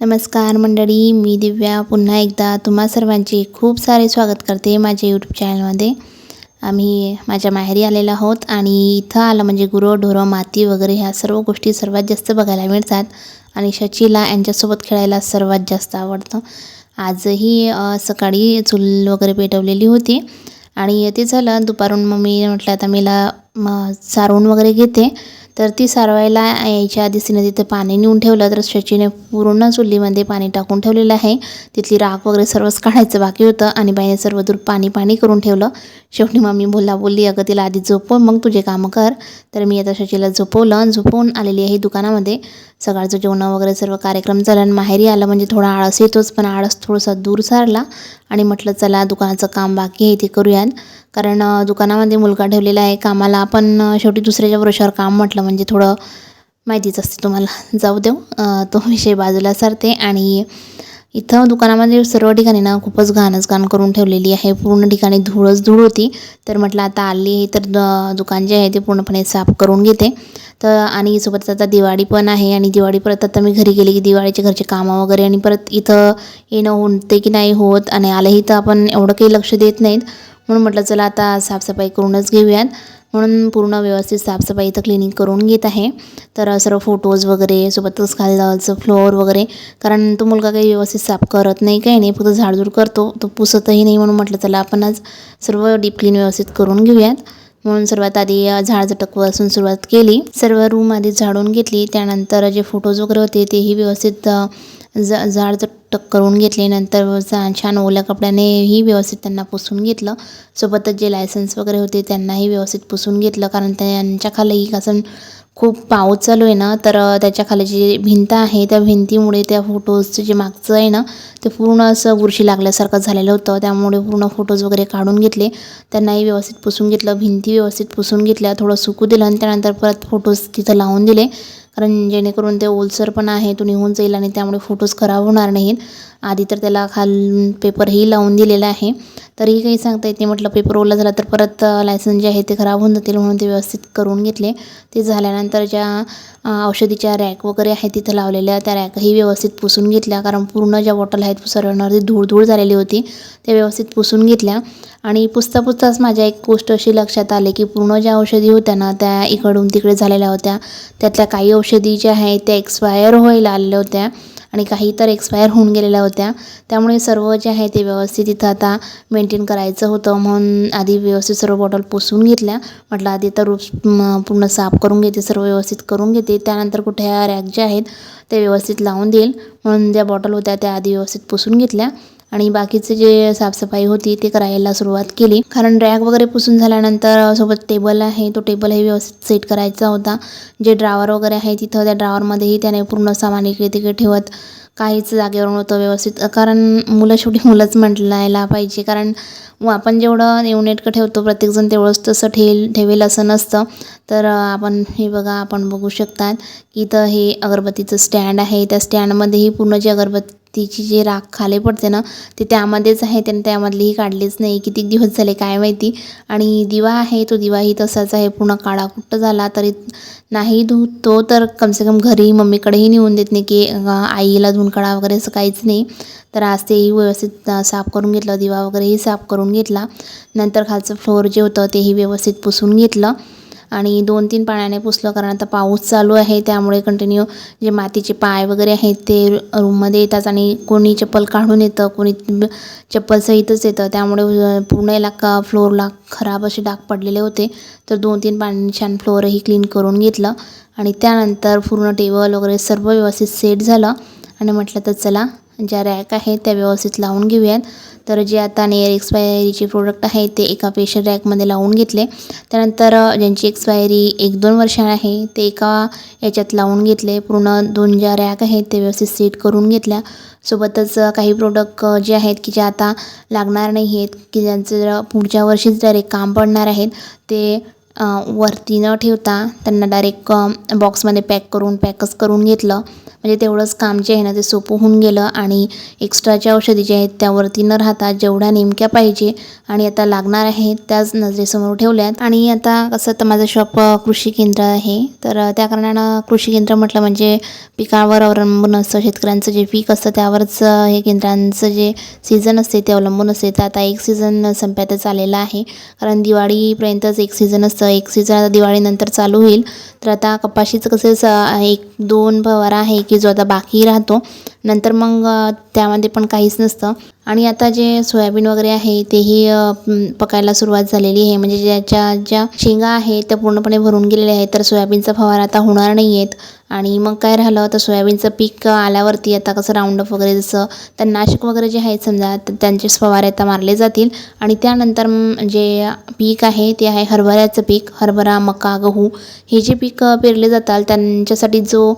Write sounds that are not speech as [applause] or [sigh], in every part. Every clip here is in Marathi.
नमस्कार मंडळी मी दिव्या. पुन्हा एकदा तुम्हा सर्वांचे खूप सारे स्वागत करते माझ्या यूट्यूब चॅनलमध्ये आम्ही माझ्या माहेरी आलेलो आहोत आणि इथं आलं म्हणजे गुरं ढोरं माती वगैरे ह्या सर्व गोष्टी सर्वात जास्त बघायला मिळतात आणि शचीला यांच्यासोबत खेळायला सर्वात जास्त आवडतं. आजही सकाळी चूल वगैरे पेटवलेली होती आणि ते झालं दुपारून मग मी म्हटलं आता मीला म सारवून वगैरे घेते. तर ती सारवायला यायच्या आधीच तिने तिथे पाणी नेऊन ठेवलं. तर शचीने पूर्ण चुलीमध्ये पाणी टाकून ठेवलेलं आहे. तिथली राख वगैरे सर्वच काढायचं बाकी होतं आणि बाईने सर्व दूर पाणी पाणी करून ठेवलं. शेवटी मम्मी बोलला बोलली अगं तिला आधी झोपव मग तुझे कामं कर. तर मी आता शचीला झोपवलं आणि झोपवून आलेली आहे दुकानामध्ये. सकाळचं जेवण वगैरे सर्व कार्यक्रम झाला आणि माहेरी आलं. म्हणजे थोडा आळस येतोच पण आळस थोडासा दूर सारला आणि म्हटलं चला दुकानाचं काम बाकी आहे ते करूयात. कारण दुकानामध्ये मुलगा ठेवलेला आहे कामाला. पण शेवटी दुसऱ्याच्या वर्षावर काम म्हटलं म्हणजे थोडं माहितीच असते तुम्हाला. [laughs] जाऊ देऊ. तो विषय बाजूला सरते. आणि इथं दुकानामध्ये सर्व ठिकाणी ना खूपच घाणच घाण करून ठेवलेली आहे. पूर्ण ठिकाणी धूळच धूळ होती. तर म्हटलं आता आली तर द- दुकान जे आहे ते पूर्णपणे साफ करून घेते. तर आणि सोबतच आता दिवाळी पण आहे. आणि दिवाळी परत आता मी घरी गेली की दिवाळीचे घरचे कामं वगैरे आणि परत इथं येणं होते की नाही होत आणि आलंही तर आपण एवढं काही लक्ष देत नाहीत. म्हणून म्हटलं चला आता साफसफाई करूनच घेऊयात. म्हणून पूर्ण व्यवस्थित साफसफाई इथं क्लिनिंग करून घेत आहे. तर सर्व फोटोज वगैरे सोबतच खालचं फ्लोअर वगैरे कारण तो मुलगा काही व्यवस्थित साफ करत नाही काही नाही फक्त झाडझूड करतो तो पुसतही नाही म्हणून म्हटलं चला आपण आज सर्व डीप क्लीन व्यवस्थित करून घेऊयात. म्हणून सर्वात आधी अ, झाडझटकपासून सुरुवात केली. सर्व रूम आधी झाडून घेतली. त्यानंतर जे फोटोज वगैरे होते तेही व्यवस्थित ज जाड झाडझटक करून घेतले नंतर छान छान ओल्या कपड्यानेही व्यवस्थित त्यांना पुसून घेतलं. सोबतच जे लायसन्स वगैरे होते त्यांनाही व्यवस्थित पुसून घेतलं. कारण त्यांच्या खाली कसं खूप पाऊस चालू आहे ना तर त्याच्याखाली त्याच्याखाली जी भिंत आहे त्या भिंतीमुळे त्या फोटोजचं जे मागचं आहे ना ते पूर्ण असं बुरशी लागल्यासारखं झालेलं होतं. त्यामुळे पूर्ण फोटोज वगैरे काढून घेतले. त्यांनाही व्यवस्थित पुसून घेतलं. भिंती व्यवस्थित पुसून घेतल्या. थोडं सुकू दिलं आणि त्यानंतर परत फोटोज तिथं लावून दिले. कारण जेणेकरून ते ओलसर पण आहे तो निघून जाईल आणि त्यामुळे फोटोज खराब होणार नाहीत. आधी तर त्याला खाल पेपरही लावून दिलेला आहे. तरीही काही सांगता येत नाही. म्हटलं पेपर ओला झाला तर परत लायसन जे आहे ते खराब होऊन जातील म्हणून ते व्यवस्थित करून घेतले. ते झाल्यानंतर ज्या औषधीच्या रॅक वगैरे आहेत तिथं लावलेल्या त्या रॅकही व्यवस्थित पुसून घेतल्या. कारण पूर्ण ज्या बॉटल आहेत सर्वांवरती धूळ धूळ झालेली होती त्या व्यवस्थित पुसून घेतल्या. आणि पुसता पुसताच माझ्या एक गोष्ट अशी लक्षात आली की पूर्ण ज्या औषधी होत्या ना त्या इकडून तिकडे झालेल्या होत्या. त्यातल्या काही औषधी ज्या आहेत त्या एक्सपायर व्हायला आलेल्या होत्या आणि काही तर एक्सपायर होऊन गेलेल्या होत्या. त्यामुळे सर्व जे आहे ते व्यवस्थित इथं आता मेंटेन करायचं होतं म्हणून आधी व्यवस्थित सर्व बॉटल पुसून घेतल्या. म्हटलं आधी तर रूप पूर्ण साफ करून घेते सर्व व्यवस्थित करून घेते. त्यानंतर कुठे ह्या रॅक ज्या आहेत ते व्यवस्थित लावून देईल. म्हणून ज्या बॉटल होत्या त्या आधी व्यवस्थित पुसून घेतल्या. आणि बाकीचे जे साफसफाई होती ते करायला सुरुवात केली. कारण रॅक वगैरे पुसून झाल्यानंतर सोबत टेबल आहे तो टेबलही व्यवस्थित सेट करायचा होता. जे ड्रावर वगैरे आहे तिथं त्या ड्रावरमध्येही त्याने पूर्ण सामान इकडे तिकडे ठेवत काहीच जागेवर नव्हतं व्यवस्थित. कारण मुलं शेवटी मुलंच म्हटलायला पाहिजे. कारण व आपण जेवढं नेटकं ठेवतो प्रत्येकजण तेवढंच तसं ठेल ठेवेल असं नसतं. तर आपण हे बघा आपण बघू शकतात की इथं हे अगरबत्तीचं स्टँड आहे. त्या स्टँडमध्येही पूर्ण जे अगरबत्ती तिची जी राख खाली पडते ना ती त्यामध्येच आहे त्याने त्यामधलीही काढलीच नाही. किती दिवस झाले काय माहिती? आणि दिवा आहे तो दिवाही तसाच आहे. पूर्ण काळा कुठं झाला तरी नाही धु तो तर कमसे कम घरी मम्मीकडेही नेऊन देत नाही की आईला धुवून काढा वगैरे असं काहीच नाही. तर आज तेही व्यवस्थित साफ करून घेतलं. दिवा वगैरेही साफ करून घेतला. नंतर खालचं फ्लोअर जे होतं तेही व्यवस्थित पुसून घेतलं. आणि दोन तीन पाण्याने पुसलं कारण आता पाऊस चालू आहे त्यामुळे कंटिन्यू जे मातीचे पाय वगैरे आहेत ते रूममध्ये येतात आणि कोणी चप्पल काढून येतं कोणी चप्पलसहितच येतं. त्यामुळे पूर्ण इलाका फ्लोअरला खराब असे डाग पडलेले होते. तर दोन तीन पाण्याने छान फ्लोअरही क्लीन करून घेतलं आणि त्यानंतर पूर्ण टेबल वगैरे सर्व व्यवस्थित सेट झालं आणि म्हटलं तर चला ज्या रॅक आहेत त्या व्यवस्थित लावून घेऊयात. तर जे आता नियर एक्सपायरीचे प्रोडक्ट आहे ते एका पेशल रॅकमध्ये लावून घेतले. त्यानंतर ज्यांची एक्सपायरी एक दोन वर्ष आहे ते एका याच्यात लावून घेतले. पूर्ण दोन ज्या रॅक आहेत ते व्यवस्थित सेट करून घेतल्या. सोबतच काही प्रोडक्ट जे आहेत की जे आता लागणार नाही आहेत की ज्यांचं जर पुढच्या वर्षीच डायरेक्ट काम पडणार आहेत ते वरती न ठेवता त्यांना डायरेक्ट बॉक्समध्ये पॅक करून पॅकच करून घेतलं. म्हणजे तेवढंच काम जे आहे ना ते सोपं होऊन गेलं आणि एक्स्ट्राच्या औषधी जे आहेत त्यावरती न राहता जेवढ्या नेमक्या पाहिजे आणि आता लागणार आहेत त्याच नजरेसमोर ठेवल्यात. आणि आता कसं तर माझं शॉप कृषी केंद्र आहे. तर त्या कारणानं कृषी केंद्र म्हटलं म्हणजे पिकावर अवलंबून असतं. शेतकऱ्यांचं जे पीक असतं त्यावरच हे केंद्रांचं जे सीझन असते ते अवलंबून असते. तर आता एक सीझन संपत्यातच आलेला आहे. कारण दिवाळीपर्यंतच एक सीझन असतं. एक सीझन आता दिवाळीनंतर चालू होईल. तर आता कपाशीचं कसं स- एक दोन फवारा आहे की जो आता बाकी राहतो नंतर मग त्यामध्ये पण काहीच नसतं. आणि आता जे सोयाबीन वगैरे आहे तेही पकायला सुरुवात झालेली आहे. म्हणजे ज्याच्या ज्या शेंगा आहेत त्या पूर्णपणे भरून गेलेल्या आहेत तर सोयाबीनचा फवारा आता होणार नाही आहेत आणि मग काय राहिलं? तर सोयाबीनचं पीक आल्यावरती आता कसं राऊंडअप वगैरे जसं तर नाशक वगैरे जे आहेत समजा तर त्यांचे फवारे आता मारले जातील. आणि त्यानंतर जे पीक आहे ते आहे हरभऱ्याचं पीक. हरभरा मका गहू हे जे पीक पेरले जातात त्यांच्यासाठी जो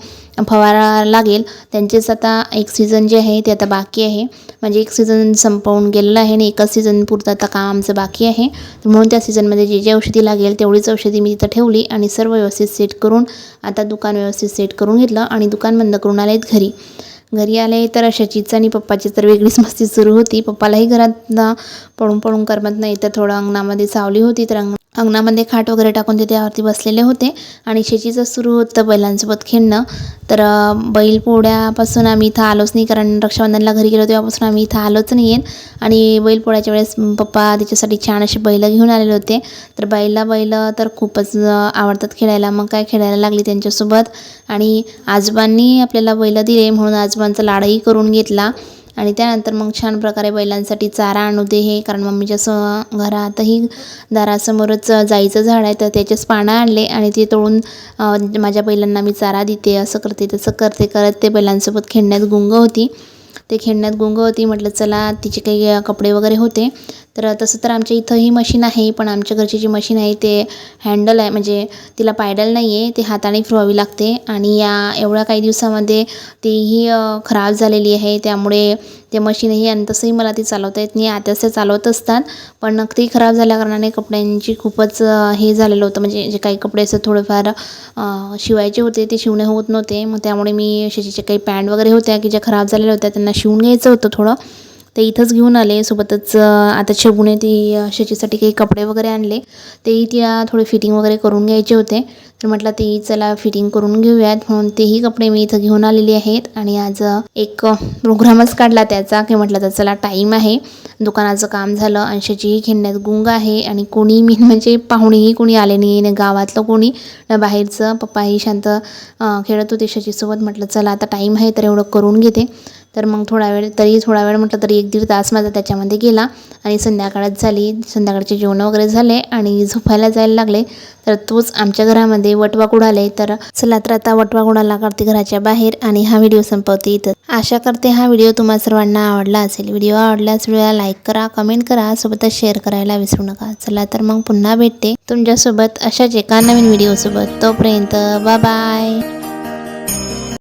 फवारा लागेल त्यांचेच आता एक सीझन जे आहे ते आता बाकी आहे. म्हणजे एक सीझन संपवून गेलेलं आहे आणि एकाच सीझन पुरतं आता काम आमचं बाकी आहे. तर म्हणून त्या सीझनमध्ये जे जे औषधी लागेल तेवढीच औषधी मी तिथं ठेवली आणि सर्व व्यवस्थित सेट करून आता दुकान व्यवस्थित सेट करून घेतलं आणि दुकान बंद करून आले आहेत घरी. घरी आले तर शशीचं आणि पप्पाची तर वेगळीच मस्ती सुरू होती. पप्पालाही घरात पळून पळून करमत नाही. तर थोडं अंगणामध्ये सावली होती तर अंग अंगणामध्ये खाट वगैरे टाकून ते त्यावरती बसलेले होते. आणि शेतीचं सुरू होतं बैलांसोबत खेळणं. तर बैल पोळ्यापासून आम्ही इथं आलोच नाही. कारण रक्षाबंधनला घरी गेलो तेव्हापासून आम्ही इथं आलोच नाही आहेत आणि बैल पोळ्याच्या वेळेस पप्पा त्याच्यासाठी छान असे बैल घेऊन आलेले होते. तर बैला बैल तर खूपच आवडतात खेळायला. मग काय खेळायला लागली त्यांच्यासोबत? आणि आजोबांनी आपल्याला बैल दिले. म्हणून सासवांचा लाडही करून घेतला. आणि त्यानंतर मग छान प्रकारे बैलांसाठी चारा आणू दे हे कारण मम्मीच्या स घरातही दारासमोरच जायचं झाड आहे तर त्याचेच पानं आणले आणि ते तोडून माझ्या बैलांना मी चारा देते असं करते तसं करते करत ते बैलांसोबत खेळण्यात गुंग होती. ते खेळण्यात गुंग होती. म्हटलं चला तिचे काही कपडे वगैरे होते. तर तसं तर आमच्या इथं ही मशीन आहे पण आमच्या घरची जी मशीन आहे ते हँडल आहे. म्हणजे तिला पायडल नाही आहे ते हाताने फिरवावी लागते. आणि या एवढ्या काही दिवसामध्ये तीही खराब झालेली आहे. त्यामुळे ते मशीनही आणि तसंही मला ती चालवता येत नाही. आत्याच ते चालवत असतात पण ती खराब झाल्याकारणाने कपड्यांची खूपच हे झालेलं होतं. म्हणजे जे काही कपडे असं थोडेफार शिवायचे होते ते शिवणे होत नव्हते. मग त्यामुळे मी शशीच्या काही पॅन्ट वगैरे होत्या की ज्या खराब झालेल्या होत्या त्यांना शिवून घ्यायचं होतं थोडं. ते इथंच घेऊन आले. सोबतच आता शगुने ती शेतीसाठी काही कपडे वगैरे आणले. तेही तिला थोडे फिटिंग वगैरे करून घ्यायचे होते. तर म्हटलं तेही चला फिटिंग करून घेऊयात. म्हणून तेही कपडे मी इथं घेऊन आलेली आहेत. आणि आज एक प्रोग्रामच काढला त्याचा. की म्हटलं तर चला टाईम आहे. दुकानाचं काम झालं. आणि शशीही खेळण्यात गुंग आहे. आणि कोणी मी म्हणजे पाहुणेही कोणी आले नाही ना गावातलं कोणी ना बाहेरचं. पप्पाही शांत खेळत होते शशीसोबत म्हटलं चला आता टाईम आहे. तर एवढं करून घेते. तर मग थोडा वेळ तरी थोडा वेळ म्हटलं तरी एक दीड तास माझा त्याच्यामध्ये गेला. आणि संध्याकाळच झाली. संध्याकाळचे जेवणं वगैरे झाले आणि झोपायला जायला लागले. तर तोच आमच्या घरामध्ये वटवा आले तर चला तर आता वटवा कुडाला करते घराच्या बाहेर आणि हा व्हिडिओ संपवते इथं. आशा करते हा व्हिडिओ तुम्हाला सर्वांना आवडला असेल. व्हिडिओ आवडल्यास व्हिडिओला लाईक करा कमेंट करा सोबतच शेअर करायला विसरू नका. चला तर मग पुन्हा भेटते तुमच्यासोबत अशाच एका नवीन व्हिडिओसोबत तोपर्यंत बाय